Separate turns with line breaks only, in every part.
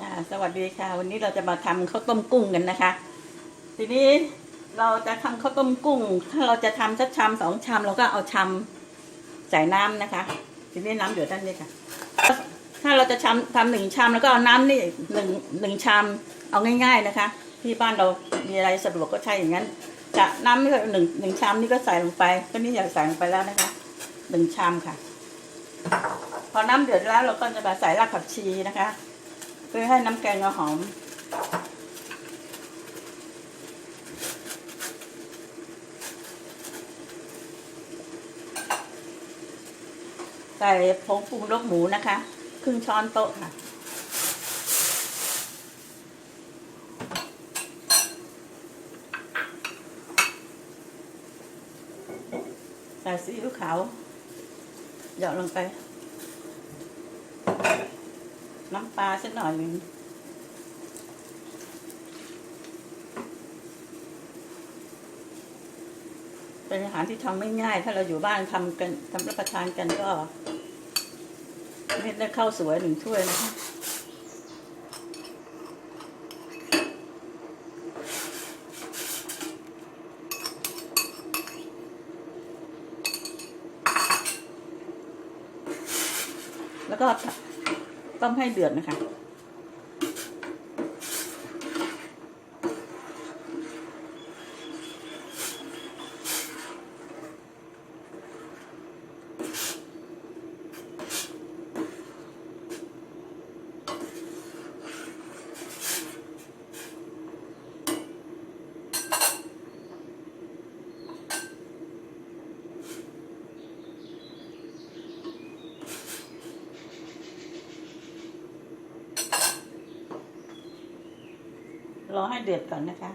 ค่ะสวัสดีค่ะ วันนี้เราจะมาทำข้าวต้มกุ้งกันนะคะ ทีนี้เราจะทำข้าวต้มกุ้ง ถ้าเราจะทำสักชามสองชามเราก็เอาชามใส่น้ำนะคะ ทีนี้น้ำเดือดด้านนี้ค่ะ ถ้าเราจะชามทำหนึ่งชามแล้วก็เอาน้ำนี่หนึ่งหนึ่งชามเอาง่าย ๆนะคะ ที่บ้านเรามีอะไรสะดวกก็ใช่อย่างนั้น จะน้ำนี่ก็หนึ่งหนึ่งชามนี่ก็ใส่ลงไปก็นี่อยากใส่ลงไปแล้วนะคะหนึ่งชามค่ะ พอน้ำเดือดแล้วเราก็จะมาใส่รากผักชีนะคะ เพื่อให้น้ำแกงเราหอม ใส่ผงปรุงรสหมูนะคะ ครึ่งช้อนโต๊ะค่ะใส่ซีอิ๊วขาวหยอดลงไป น้ำปลาสักหน่อยหนึ่งเป็นอาหารที่ทำไม่ง่าย ถ้าเราอยู่บ้านทำกันทำรับประทานกันก็เนี่ได้ข้าวสวยหนึ่งถ้วยนะคะแล้วก็ ต้มให้เดือดนะคะ รอให้เดือดก่อนนะคะ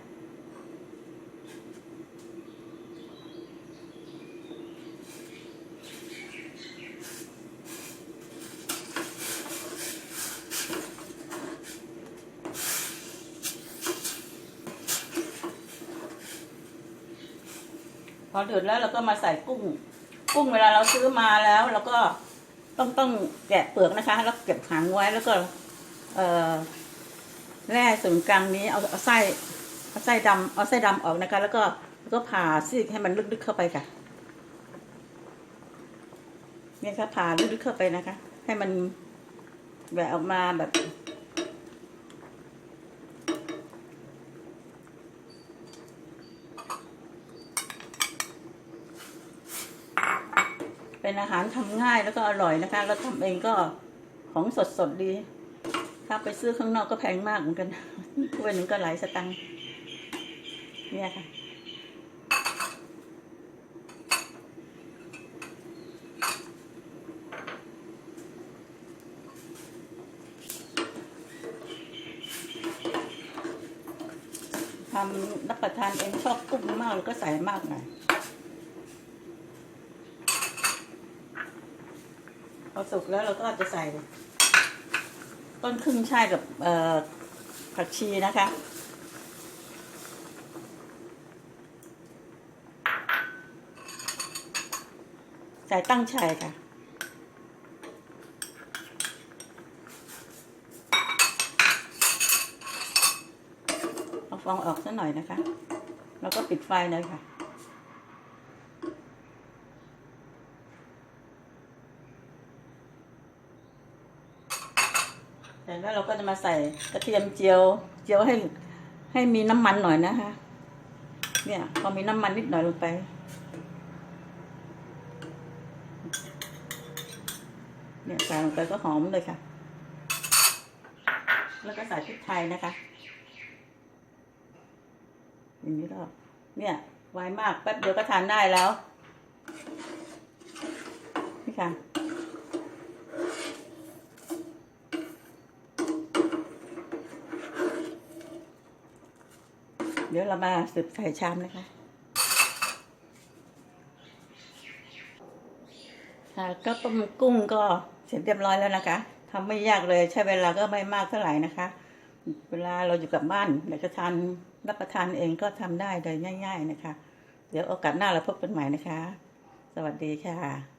พอเดือดแล้วเราก็มาใส่กุ้ง กุ้งเวลาเราซื้อมาแล้วเราก็ต้องต้องแกะเปลือกนะคะ แล้วเก็บหางไว้แล้วก็ เอ่อ แร่ส่วนกลางนี้เอาเอาไส้เอาไส้ดำเอาไส้ดำออกนะคะ แล้วก็แล้วก็ผ่าซีกให้มันลึกๆเข้าไปค่ะ เนี่ยค่ะผ่าลึกๆเข้าไปนะคะ ให้มันแบบออกมาแบบเป็นอาหารทำง่ายแล้วก็อร่อยนะคะ แล้วทำเองก็ของสดๆดี ถ้าไปซื้อข้างนอกก็แพงมากเหมือนกันถ้วยหนึ่งก็หลายสตังค์เนี่ยค่ะ ทำรับประทานเองชอบกุ้งมากแล้วก็ใส่มากหน่อยพอสุกแล้วเราก็จะใส่ ต้นครึ่งช่ายกับเผักชีนะคะ ใส่ตั้งช่ายค่ะ เอาฟองออกสักหน่อยนะคะ แล้วก็ปิดไฟเลยค่ะ เสร็จแล้วเราก็จะมาใส่กระเทียมเจียว เจียวให้ให้มีน้ำมันหน่อยนะคะ เนี่ยพอมีน้ำมันนิดหน่อยลงไป เนี่ยใส่ลงไปก็หอมเลยค่ะ แล้วก็ใส่พริกไทยนะคะอย่างนี้ก็เนี่ยไวมากแป๊บเดียวก็ทานได้แล้ว นี่ค่ะ เดี๋ยวเรามาสืบใส่ชามนะคะค่ะก็ต้มกุ้งก็เสร็จเรียบร้อยแล้วนะคะทำไม่ยากเลยใช้เวลาก็ไม่มากเท่าไหร่นะคะ เวลาเราอยู่กับบ้านอยากจะทานรับประทานเองก็ทำได้โดยง่าย ๆนะคะ เดี๋ยวโอกาสหน้าเราพบกันใหม่นะคะ สวัสดีค่ะ